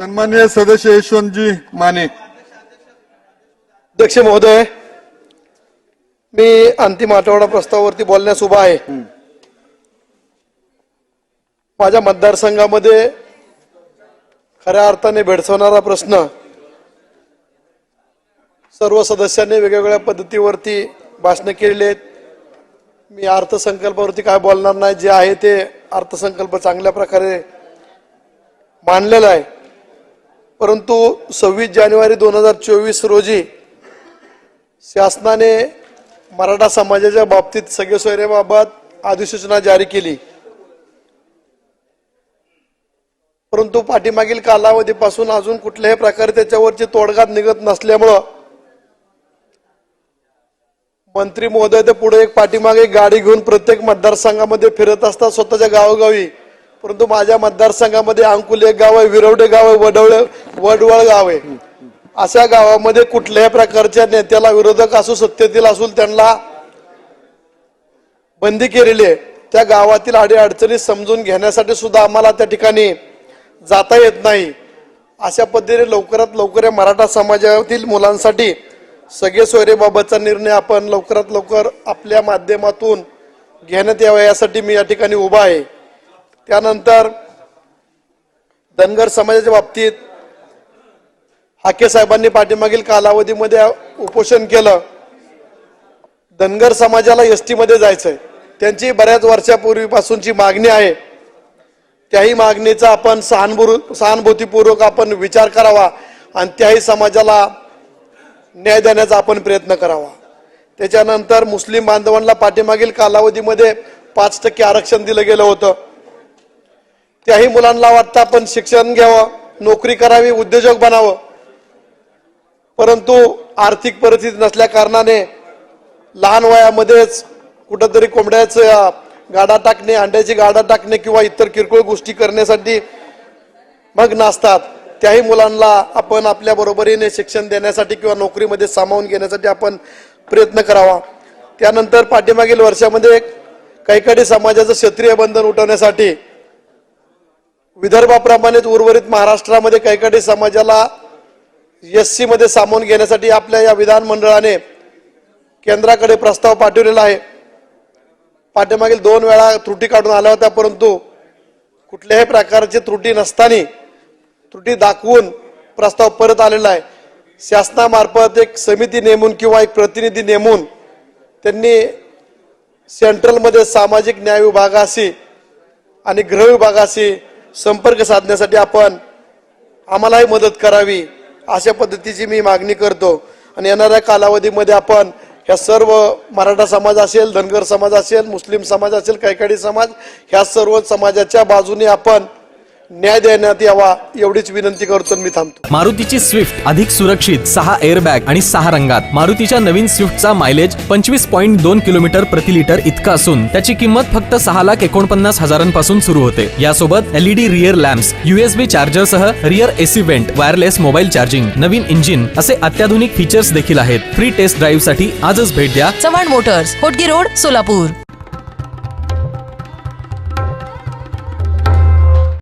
सन्मान्य सदस्य यशवंतजी माने. अध्यक्ष महोदय मी अंतिम आठवडा प्रस्तावावरती बोलण्यास उभा आहे. माझ्या मतदारसंघामध्ये खऱ्या अर्थाने भेडसवणारा प्रश्न सर्व सदस्यांनी वेगवेगळ्या पद्धतीवरती भाषणं केलेली आहेत. मी अर्थसंकल्पावरती काय बोलणार नाही जे आहे ते अर्थसंकल्प चांगल्या प्रकारे मांडलेला आहे. परंतु सव्वीस जानेवारी दोन हजार चोवीस रोजी शासनाने मराठा समाजाच्या बाबतीत सगळे सोयऱ्याबाबत अधिसूचना जारी केली. परंतु पाठीमागील कालावधीपासून अजून कुठल्याही प्रकारे त्याच्यावरची तोडगात निघत नसल्यामुळं मंत्री महोदय ते पुढे एक पाठीमागे गाडी घेऊन प्रत्येक मतदारसंघामध्ये फिरत असतात स्वतःच्या गावोगावी. परंतु माझ्या मतदारसंघामध्ये अंकुल एक गाव आहे विरवडे गाव आहे वडवळे वडवळ गाव आहे. अशा गावामध्ये कुठल्याही प्रकारच्या नेत्याला विरोधक असू सत्तेतील असू त्यांना बंदी केलेली आहे. त्या गावातील अडीअडचणी समजून घेण्यासाठी सुद्धा आम्हाला त्या ठिकाणी जाता येत नाही. अशा पद्धतीने लवकरात लवकर या मराठा समाजातील मुलांसाठी सगळे सोयरेबाबतचा निर्णय आपण लवकरात लवकर आपल्या माध्यमातून घेण्यात यावा यासाठी मी या ठिकाणी उभा आहे. त्यानंतर धनगर समाजाच्या बाबतीत हाके साहेबांनी पाठीमागील कालावधीमध्ये उपोषण केलं. धनगर समाजाला एसमध्ये जायचंय. त्यांची बऱ्याच वर्षापूर्वीपासूनची मागणी आहे. त्याही मागणीचा आपण सहानुभू सहानुभूतीपूर्वक आपण विचार करावा आणि त्याही समाजाला न्याय देण्याचा आपण प्रयत्न करावा. त्याच्यानंतर मुस्लिम बांधवांना पाठीमागील कालावधीमध्ये पाच टक्के आरक्षण दिलं गेलं होतं. त्याही मुलांना वाटतं आपण शिक्षण घ्यावं नोकरी करावी उद्योजक बनावं. परंतु आर्थिक परिस्थिती नसल्या कारणाने लहान वयामध्येच कुठंतरी कोंबड्याचं गाडा टाकणे अंड्याची गाडा टाकणे किंवा इतर किरकोळ गोष्टी करण्यासाठी मग नाचतात. त्याही मुलांना आपण आपल्या बरोबरीने शिक्षण देण्यासाठी किंवा नोकरीमध्ये सामावून घेण्यासाठी आपण प्रयत्न करावा. त्यानंतर पाठीमागील वर्षामध्ये कैकाडी समाजाचं क्षत्रिय बंधन उठवण्यासाठी विदर्भाप्रमाणेच उर्वरित महाराष्ट्रामध्ये कैकडी समाजाला एस सीमध्ये सामावून घेण्यासाठी आपल्या या विधानमंडळाने केंद्राकडे प्रस्ताव पाठवलेला आहे. पाठीमागील दोन वेळा त्रुटी काढून आल्या होत्या परंतु कुठल्याही प्रकारची त्रुटी नसताना त्रुटी दाखवून प्रस्ताव परत आलेला आहे. शासनामार्फत एक समिती नेमून किंवा एक प्रतिनिधी नेमून त्यांनी सेंट्रलमध्ये सामाजिक न्याय विभागाशी आणि गृह विभागाशी संपर्क साधण्यासाठी आपण आम्हालाही मदत करावी अशा पद्धतीची मी मागणी करतो. आणि येणाऱ्या कालावधीमध्ये आपण ह्या सर्व मराठा समाज असेल धनगर समाज असेल मुस्लिम समाज असेल कैकाडी समाज ह्या सर्व समाजाच्या बाजूने आपण न्याय देण्यात यावा एवढीच विनंती करतो आणि मी थांबतो. मारुतीची स्विफ्ट अधिक सुरक्षित सहा एअरबॅग आणि सहा रंगात. मारुतीच्या नवीन स्विफ्टचा मायलेज पंचवीस पॉईंट दोन किलोमीटर प्रति लिटर इतका असून त्याची किंमत फक्त सहा लाख एकोणपन्नास हजारांपासून सुरू होते. यासोबत LED rear lamps USB charger सह rear AC vent wireless mobile charging नवीन इंजिन असे अत्याधुनिक फीचर्स देखील आहेत. फ्री टेस्ट ड्राईव्हसाठी आजच भेट द्या. Chavan motors Hotgi road Solapur.